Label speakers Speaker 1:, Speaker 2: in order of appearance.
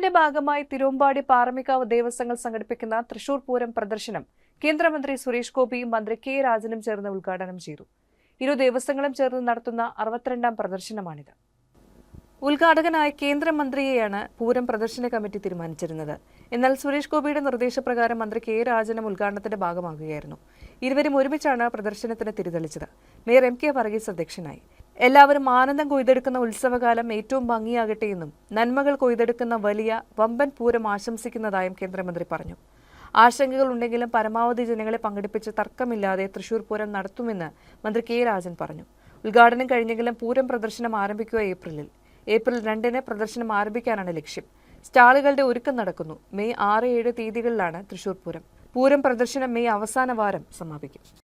Speaker 1: ഇതിന്റെ ഭാഗമായി തിരുവമ്പാടി പാറമിക്കാവ് ദേവസ്വങ്ങൾ സംഘടിപ്പിക്കുന്ന തൃശൂർ പൂരം പ്രദർശനം കേന്ദ്രമന്ത്രി സുരേഷ് ഗോപിയും മന്ത്രി കെ രാജനും ചേർന്ന് ഉദ്ഘാടനം ചെയ്തു. ഇരു ദേവസ്വങ്ങളും ചേർന്ന് നടത്തുന്ന അറുപത്തിരണ്ടാം പ്രദർശനമാണിത്. ഉദ്ഘാടകനായ കേന്ദ്രമന്ത്രിയെയാണ് പൂരം പ്രദർശന കമ്മിറ്റി തീരുമാനിച്ചിരുന്നത്. എന്നാൽ സുരേഷ് ഗോപിയുടെ നിർദ്ദേശപ്രകാരം മന്ത്രി കെ രാജനും ഉദ്ഘാടനത്തിന്റെ ഭാഗമാകുകയായിരുന്നു. ഇരുവരും ഒരുമിച്ചാണ് പ്രദർശനത്തിന് തിരിതെളിച്ചത്. മേയർ എം കെ വർഗീസ് അധ്യക്ഷനായി. എല്ലാവരും ആനന്ദം കൊയ്തെടുക്കുന്ന ഉത്സവകാലം ഏറ്റവും ഭംഗിയാകട്ടെ എന്നും നന്മകൾ കൊയ്തെടുക്കുന്ന വലിയ വമ്പൻ പൂരം ആശംസിക്കുന്നതായും കേന്ദ്രമന്ത്രി പറഞ്ഞു. ആശങ്കകൾ ഉണ്ടെങ്കിലും പരമാവധി ജനങ്ങളെ പങ്കെടുപ്പിച്ച് തർക്കമില്ലാതെ തൃശൂർ പൂരം നടത്തുമെന്ന് മന്ത്രി കെ രാജൻ പറഞ്ഞു. ഉദ്ഘാടനം കഴിഞ്ഞെങ്കിലും പൂരം പ്രദർശനം ആരംഭിക്കുക ഏപ്രിലിൽ. ഏപ്രിൽ രണ്ടിന് പ്രദർശനം ആരംഭിക്കാനാണ് ലക്ഷ്യം. സ്റ്റാളുകളുടെ ഒരുക്കം നടക്കുന്നു. മെയ് ആറ് ഏഴ് തീയതികളിലാണ് തൃശൂർ പൂരം. പൂരം പ്രദർശനം മെയ് അവസാന വാരം സമാപിക്കും.